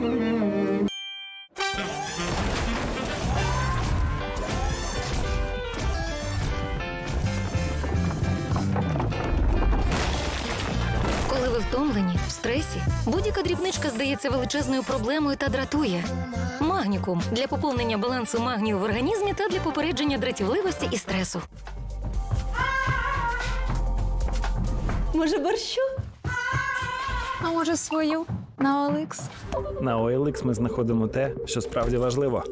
Коли ви втомлені, в стресі, будь-яка дрібничка здається величезною проблемою та дратує. Магнікум для поповнення балансу магнію в організмі та для попередження дратівливості і стресу. Може, борщу? А може свою на Олекс? На OLX ми знаходимо те, що справді важливо.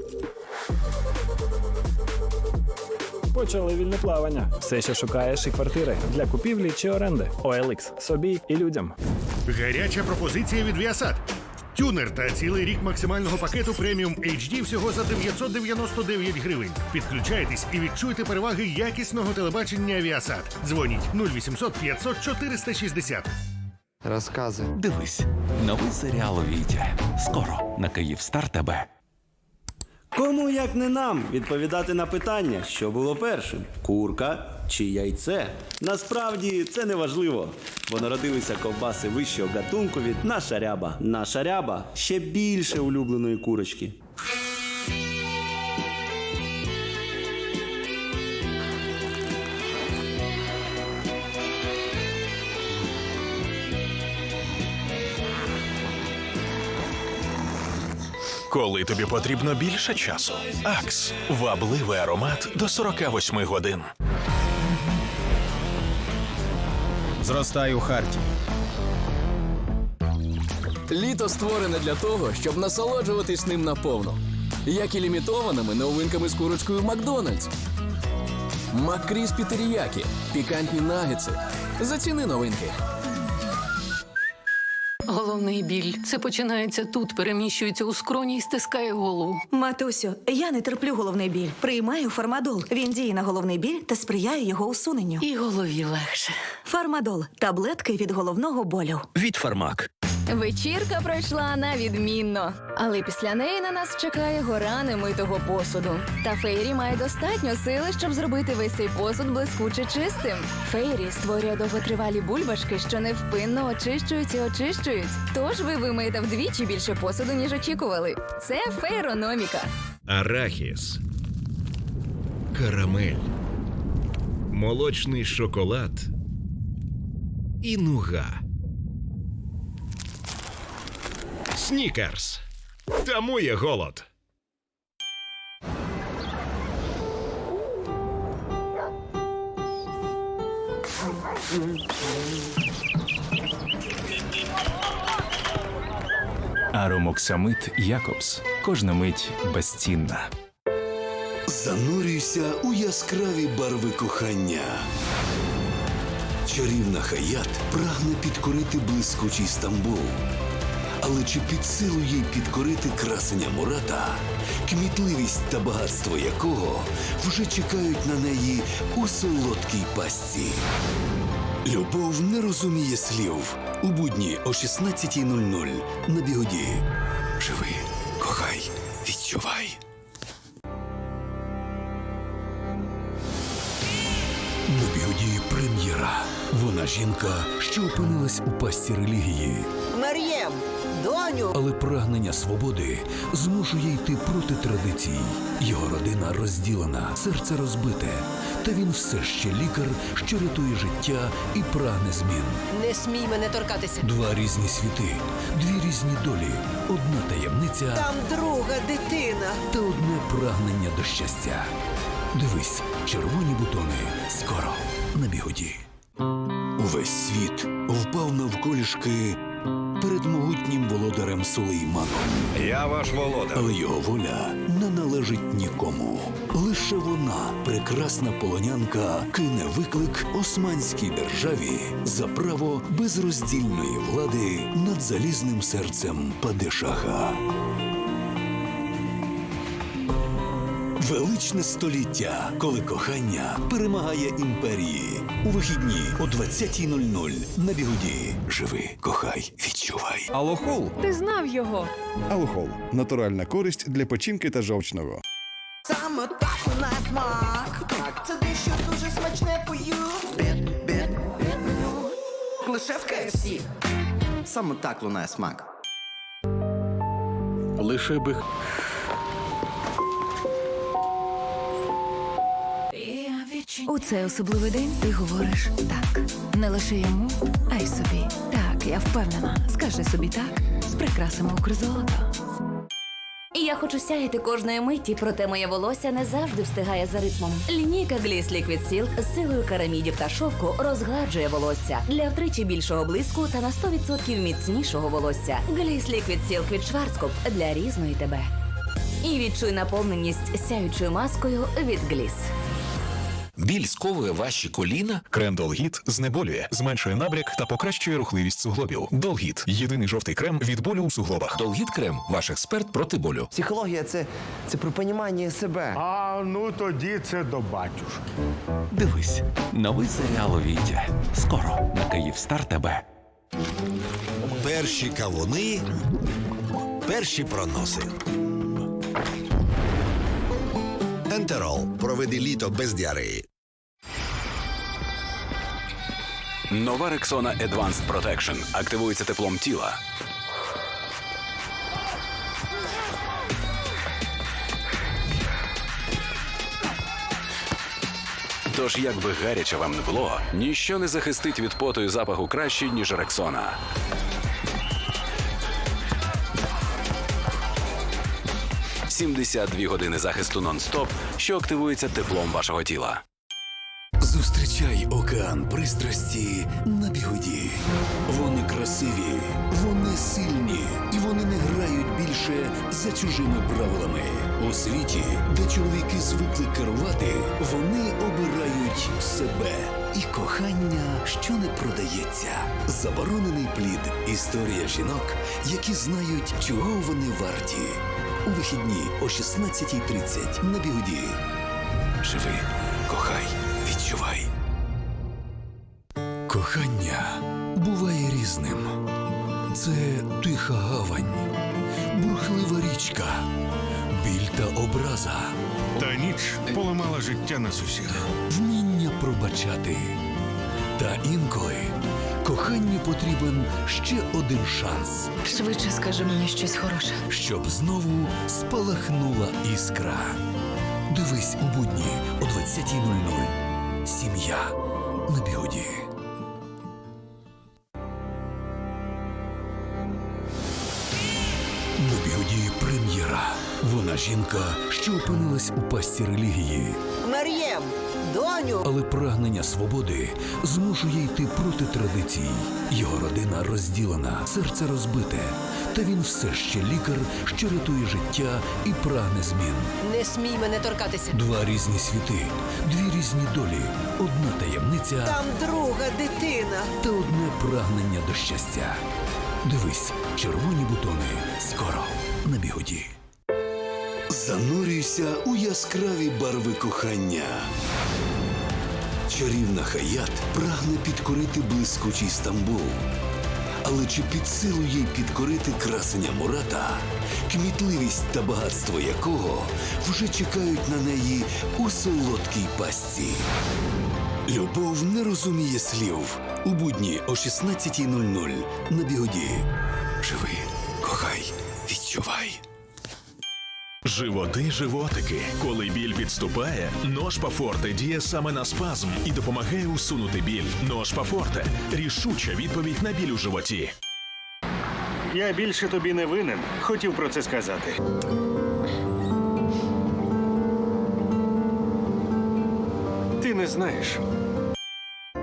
Почали вільне плавання. Все, що шукаєш, і квартири для купівлі чи оренди. OLX. собі і людям. Гаряча пропозиція від Viasat. Тюнер та цілий рік максимального пакету преміум HD всього за 999 гривень. Підключайтесь і відчуйте переваги якісного телебачення Viasat. Дзвоніть 0800 500 460. Розказуй. Дивись, новий серіал у Віті. Скоро на Київстар ТБ. Кому як не нам відповідати на питання, що було першим: курка чи яйце? Насправді це не важливо, бо народилися ковбаси вищого гатунку від наша ряба. Наша ряба ще більше улюбленої курочки. Коли тобі потрібно більше часу. Акс вабливий аромат до 48 годин. Зростай у Харті. Літо створене для того, щоб насолоджуватись ним наповно. Як і лімітованими новинками з курочкою Макдональдс. Маккріспі теріякі, пікантні нагетси. Заціни новинки. Головний біль. Це починається тут, переміщується у скроні і стискає голову. Матусю, я не терплю головний біль. Приймаю фармадол. Він діє на головний біль та сприяє його усуненню. І голові легше. Фармадол таблетки від головного болю. Від Фармак. Вечірка пройшла на відмінно, але після неї на нас чекає гора немитого посуду. Та Фейрі має достатньо сили, щоб зробити весь цей посуд блискуче чистим. Фейрі створює довготривалі бульбашки, що невпинно очищують і очищують. Тож ви вимиєте вдвічі більше посуду, ніж очікували. Це фейрономіка. Арахіс. Карамель. Молочний шоколад. І нуга. Снікерс. Тамує голод. Аромоксамит Якобс. Кожна мить безцінна. Занурюйся у яскраві барви кохання. Чарівна хаят прагне підкорити блискучий Стамбул. Але чи під силу їй підкорити красення Мурата, кмітливість та багатство якого вже чекають на неї у солодкій пастці? Любов не розуміє слів. У будні о 16.00 на бігоді. Живи, кохай, відчувай. На бігоді прем'єра. Вона жінка, що опинилась у пастці релігії. Мар'єм, доню. Але прагнення свободи змушує йти проти традицій. Його родина розділена, серце розбите. Та він все ще лікар, що рятує життя і прагне змін. Не смій мене торкатися. Два різні світи, дві різні долі, одна таємниця Там друга дитина. та одне прагнення до щастя. Дивись, червоні бутони скоро на бігоді. Увесь світ впав навколішки перед могутнім володарем Сулейманом. Я ваш володар. Але його воля не належить нікому. Лише вона, прекрасна полонянка, кине виклик османській державі за право безроздільної влади над залізним серцем Падишаха. Величне століття, коли кохання перемагає імперії. У вихідні о 20.00 на бігоді. Живи, кохай, відчувай. Алохол. Ти знав його. Алухол. Натуральна користь для печінки та жовчного. Саме так у нас смак. Це дещо дуже смачне пою. Бет, бет, бет, Лише в KFC. Саме так лунає смак. Лише би У цей особливий день ти говориш так. Не лише йому, а й собі. Так, я впевнена. Скажи собі так з прикрасами Укрзолото. Я хочу сяяти кожної миті, проте моє волосся не завжди встигає за ритмом. Лінійка Gliss Liquid Silk з силою карамідів та шовку розгладжує волосся для втричі більшого блиску та на 100% міцнішого волосся. Gliss Liquid Silk від Schwarzkopf для різної тебе. І відчуй наповненість сяючою маскою від Gliss. Біль сковує ваші коліна. крем Долгіт знеболює, зменшує набряк та покращує рухливість суглобів. Долгіт єдиний жовтий крем від болю у суглобах. Долгіт крем ваш експерт проти болю. Психологія це, це про понімання себе. А ну тоді це до батюшки. Дивись, новий серіал у Віті. Скоро на Київстар ТБ. Перші кавуни, перші проноси. Ентерол. Проведи літо без діареї. Нова Рексона Advanced Protection активується теплом тіла. Тож, як би гаряче вам не було, ніщо не захистить від поту і запаху краще, ніж Рексона. «72 години захисту нон-стоп, що активується теплом вашого тіла. Зустрічай океан пристрасті на бігуді. Вони красиві, вони сильні, і вони не грають більше за чужими правилами. У світі, де чоловіки звикли керувати, вони обирають себе і кохання, що не продається. Заборонений плід. Історія жінок, які знають, чого вони варті. У вихідні о 16.30 на бігуді. Живи, кохай, відчувай. Це тиха гавань, бурхлива річка, біль та образа, Та ніч поламала життя нас усіх. вміння пробачати. Та інколи коханню потрібен ще один шанс, Швидше скажи мені щось хороше. щоб знову спалахнула іскра. Дивись у будні о 20.00. Сім'я на бігоді. Вона жінка, що опинилась у пастці релігії, Мар'єм, доню! але прагнення свободи змушує йти проти традицій. Його родина розділена, серце розбите, та він все ще лікар, що рятує життя і прагне змін. Не смій мене торкатися. Два різні світи, дві різні долі, одна таємниця Там друга дитина. та одне прагнення до щастя. Дивись, червоні бутони скоро на бігоді. Занурюйся у яскраві барви кохання. Чарівна хаят прагне підкорити блискучий Стамбул. Але чи під силу їй підкорити красення Мурата, кмітливість та багатство якого вже чекають на неї у солодкій пастці? Любов не розуміє слів. У будні о 16.00 на бігоді. Живи, Животи, животики. Коли біль підступає, ножпа форте діє саме на спазм і допомагає усунути біль. Ножпа форте рішуча відповідь на біль у животі. Я більше тобі не винен. Хотів про це сказати. Ти не знаєш.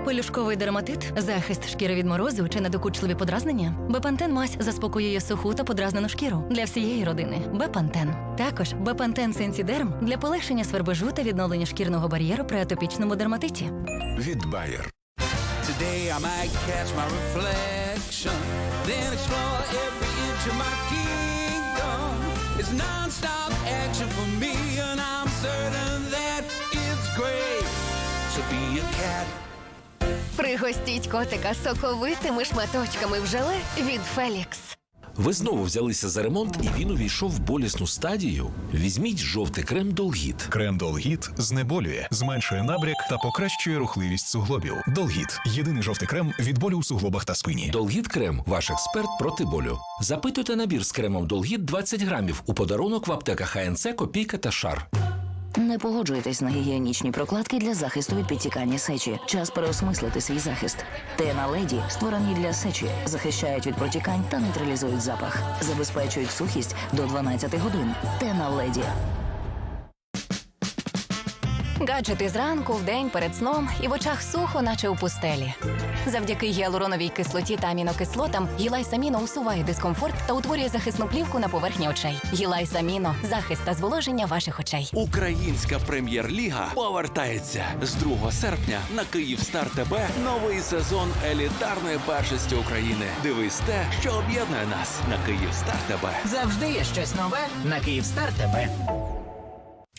Пелюшковий дерматит, захист шкіри від морозу чи недокучливі подразнення. Бепантен мазь заспокоює суху та подразнену шкіру для всієї родини. Бепантен. Також Бепантен Сенсідерм для полегшення свербежу та відновлення шкірного бар'єру при атопічному дерматиті. Від Bayer. Today I might catch my reflection, then explore every inch of my kingdom. It's non-stop action for me, Пригостіть котика соковитими шматочками в желе від Фелікс. Ви знову взялися за ремонт, і він увійшов в болісну стадію. Візьміть жовтий крем Долгіт. Крем Долгіт знеболює, зменшує набряк та покращує рухливість суглобів. Долгіт єдиний жовтий крем від болю у суглобах та спині. Долгіт крем ваш експерт проти болю. Запитуйте набір з кремом Долгіт 20 грамів у подарунок в аптеках АНЦ, Копійка та Шар. Не погоджуйтесь на гігієнічні прокладки для захисту від підтікання сечі. Час переосмислити свій захист. Тена леді створені для сечі, захищають від протікань та нейтралізують запах, забезпечують сухість до 12 годин. Тена леді. Гаджети зранку, вдень, перед сном і в очах сухо, наче у пустелі. Завдяки гіалуроновій кислоті та амінокислотам Гілайсаміно усуває дискомфорт та утворює захисну плівку на поверхні очей. Гілайсаміно захист та зволоження ваших очей. Українська прем'єр-ліга повертається з 2 серпня на Київстар ТБ новий сезон елітарної першості України. Дивись те, що об'єднує нас на Київстар ТБ. Завжди є щось нове на Київстар ТБ.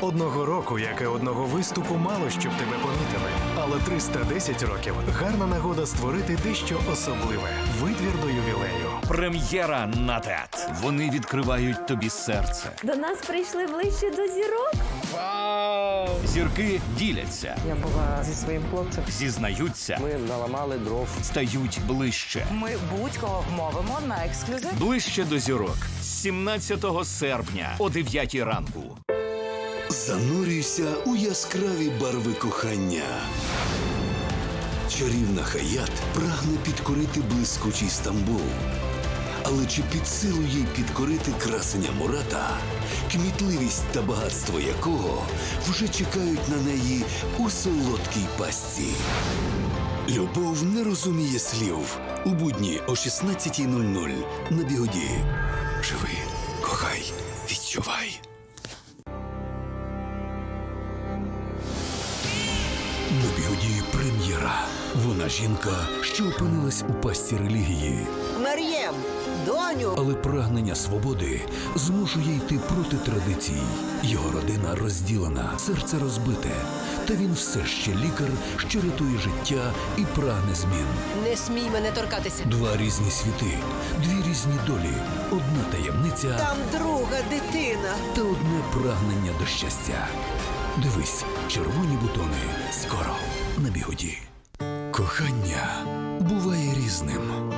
Одного року, як і одного виступу, мало щоб тебе помітили. Але 310 років гарна нагода створити дещо особливе. Витвір до ювілею. Прем'єра на ТЕТ. Вони відкривають тобі серце. До нас прийшли ближче до зірок. Зірки діляться, Я була зі своїм хлопцем. зізнаються, Ми наламали дров. стають ближче. Ми будь-кого вмовимо на ексклюзив. Ближче до зірок з 17 серпня о 9 ранку. Занурюйся у яскраві барви кохання. Чарівна хаят прагне підкорити блискучий Стамбул. Але чи під силу їй підкорити красення Мурата, кмітливість та багатство якого вже чекають на неї у солодкій пастці? Любов не розуміє слів. У будні о 16.00 на бігоді. Живи, кохай, прем'єра. Вона жінка, що опинилась у пастці релігії, Мар'єм, доню. але прагнення свободи змушує йти проти традицій. Його родина розділена, серце розбите, та він все ще лікар, що рятує життя і прагне змін. Не смій мене торкатися. Два різні світи, дві різні долі, одна таємниця Там друга дитина. та одне прагнення до щастя. Дивись, червоні бутони скоро на бігоді. Кохання буває різним.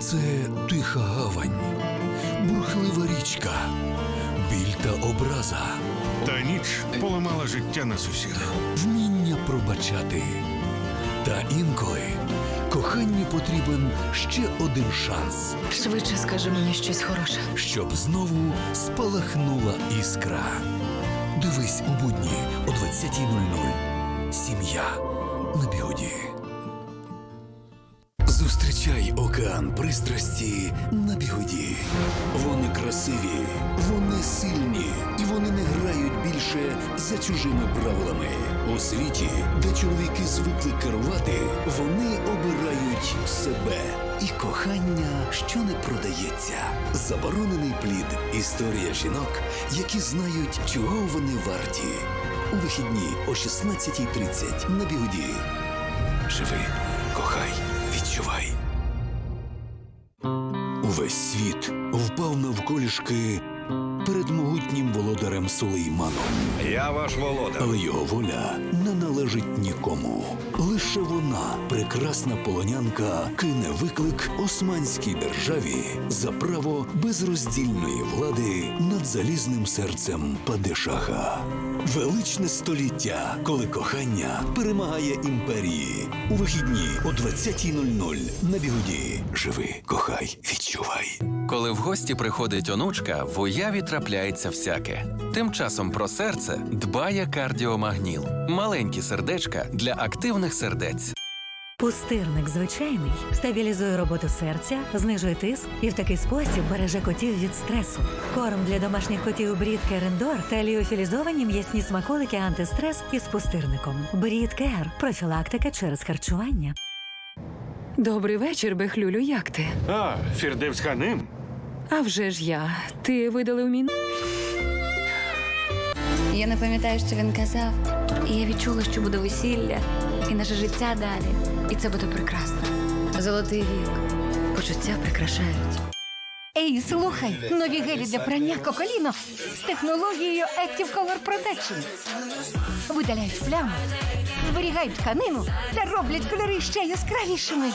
Це тиха гавань, бурхлива річка, біль та образа, Та ніч поламала життя нас усіх. вміння пробачати. Та інколи коханню потрібен ще один шанс, Швидше скажи мені щось хороше. щоб знову спалахнула іскра. Дивись у будні о 20.00. Сім'я на бігоді. Зустрічай океан пристрасті на бігоді. Вони красиві, вони сильні, і вони не грають більше за чужими правилами. У світі, де чоловіки звикли керувати, вони обирають себе і кохання, що не продається. Заборонений плід. Історія жінок, які знають, чого вони варті. У вихідні о 16.30 на бігуді. Живи, кохай, відчувай. Увесь світ впав навколішки перед могутнім володарем Сулейманом. Я ваш володар. Але його воля не належить нікому. Лише вона, прекрасна полонянка, кине виклик османській державі за право безроздільної влади над залізним серцем Падишаха. Величне століття, коли кохання перемагає імперії. У вихідні о 20.00 на бігоді. Живи, кохай, відчувай. Коли в гості приходить онучка, в уяві трапляється всяке. Тим часом про серце дбає кардіомагніл. Маленькі сердечка для активних сердець. Пустирник звичайний стабілізує роботу серця, знижує тиск і в такий спосіб береже котів від стресу. Корм для домашніх котів Брід Керендор та ліофілізовані м'ясні смаколики антистрес із пустирником. Брід Кер профілактика через харчування. Добрий вечір, Бехлюлю. Як ти? А, Фірдевс Ханим. А вже ж я. Ти видалив мій Я не пам'ятаю, що він казав. І я відчула, що буде весілля, і наше життя далі. І це буде прекрасно. Золотий вік. Почуття прикрашають. Ей, слухай, нові гелі для прання Коколіно з технологією Active Color Protection. Видаляють плями, зберігають тканину та роблять кольори ще яскравішими.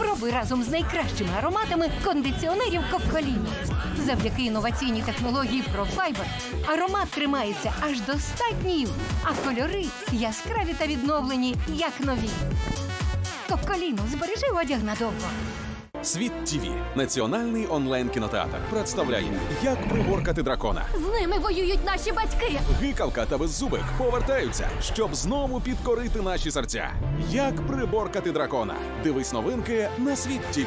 Спробуй разом з найкращими ароматами кондиціонерів Коколіно. Завдяки інноваційній технології ProFiber аромат тримається аж до 100 днів, а кольори яскраві та відновлені, як нові. Коколіно збережи одяг надовго. Світ ТВ – національний онлайн кінотеатр представляє, як приборкати дракона. З ними воюють наші батьки. Гикавка та беззубик повертаються, щоб знову підкорити наші серця. Як приборкати дракона? Дивись новинки на світ ТВ.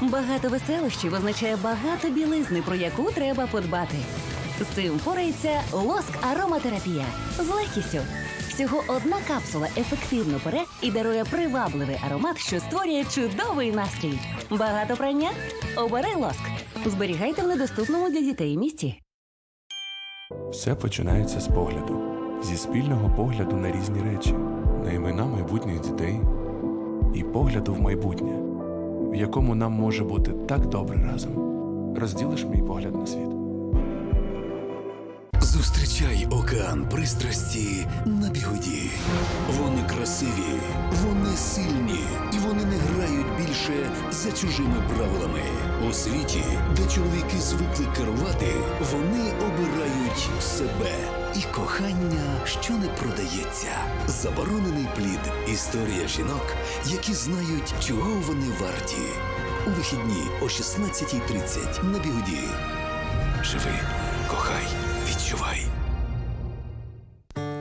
Багато веселощів означає багато білизни, про яку треба подбати. З цим впорається лоск ароматерапія з легкістю. Всього одна капсула ефективно пере і дарує привабливий аромат, що створює чудовий настрій. Багато прання? Обери лоск. Зберігайте в недоступному для дітей місці. Все починається з погляду, зі спільного погляду на різні речі, на імена майбутніх дітей і погляду в майбутнє, в якому нам може бути так добре разом. Розділиш мій погляд на світ. Зустрічай океан пристрасті на бігоді. Вони красиві, вони сильні, і вони не грають більше за чужими правилами. У світі, де чоловіки звикли керувати, вони обирають себе і кохання, що не продається. Заборонений плід. Історія жінок, які знають, чого вони варті. У вихідні о 16.30 на бігоді. Живи, кохай, відчувай.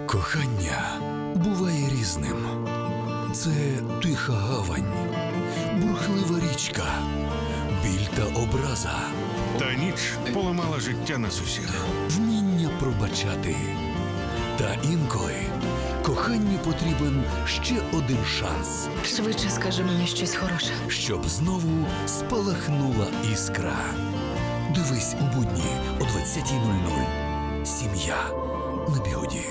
Кохання буває різним. Це тиха гавань, бурхлива річка, біль та образа, Та ніч поламала життя нас усіх. вміння пробачати. Та інколи коханню потрібен ще один шанс, Швидше скажи мені щось хороше. щоб знову спалахнула іскра. Дивись у будні о 20.00. Сім'я на бігоді.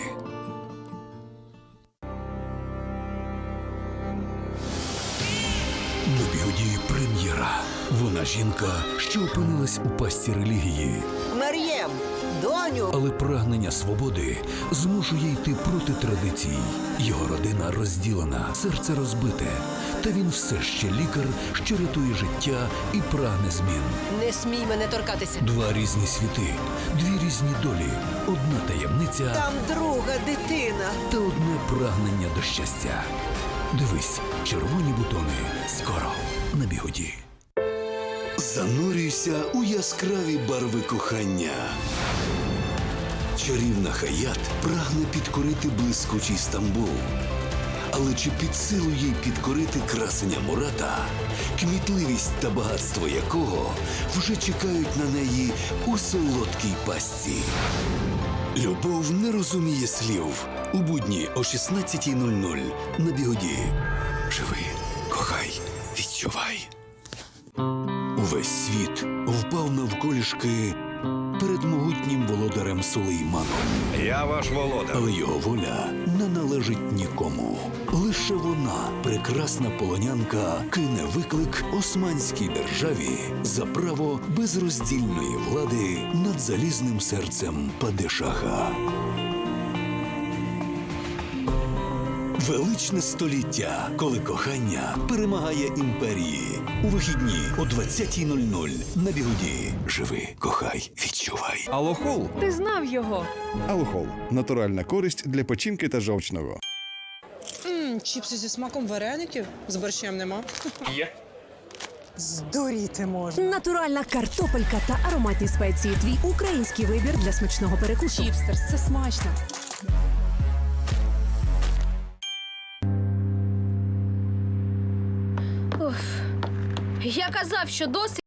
На бігоді прем'єра. Вона жінка, що опинилась у пасті релігії, доню. але прагнення свободи змушує йти проти традицій. Його родина розділена, серце розбите, та він все ще лікар, що рятує життя і прагне змін. Не смій мене торкатися. Два різні світи, дві різні долі, одна таємниця Там друга дитина. та одне прагнення до щастя. Дивись, червоні бутони скоро на бігоді. Занурюйся у яскраві барви кохання. Чарівна хаят прагне підкорити блискучий Стамбул. Але чи під силу їй підкорити красення Мурата, кмітливість та багатство якого вже чекають на неї у солодкій пастці? Любов не розуміє слів. У будні о 16.00 на бігоді. Живи, кохай, відчувай. Увесь світ впав навколішки перед могутнім володарем Сулейманом. Я ваш володар. Але його воля не належить нікому. Лише вона, прекрасна полонянка, кине виклик османській державі за право безроздільної влади над залізним серцем Падишаха. Величне століття, коли кохання перемагає імперії. У вихідні о 20.00 на бігоді. Живи, кохай, відчувай. Алохол. Ти знав його. Алохол натуральна користь для печінки та жовчного. Мм, чіпси зі смаком вареників з борщем нема. Є. Здуріти можна. Натуральна картопелька та ароматні спеції. Твій український вибір для смачного перекусу. Чіпстерс, це смачно. Я казав, що досить.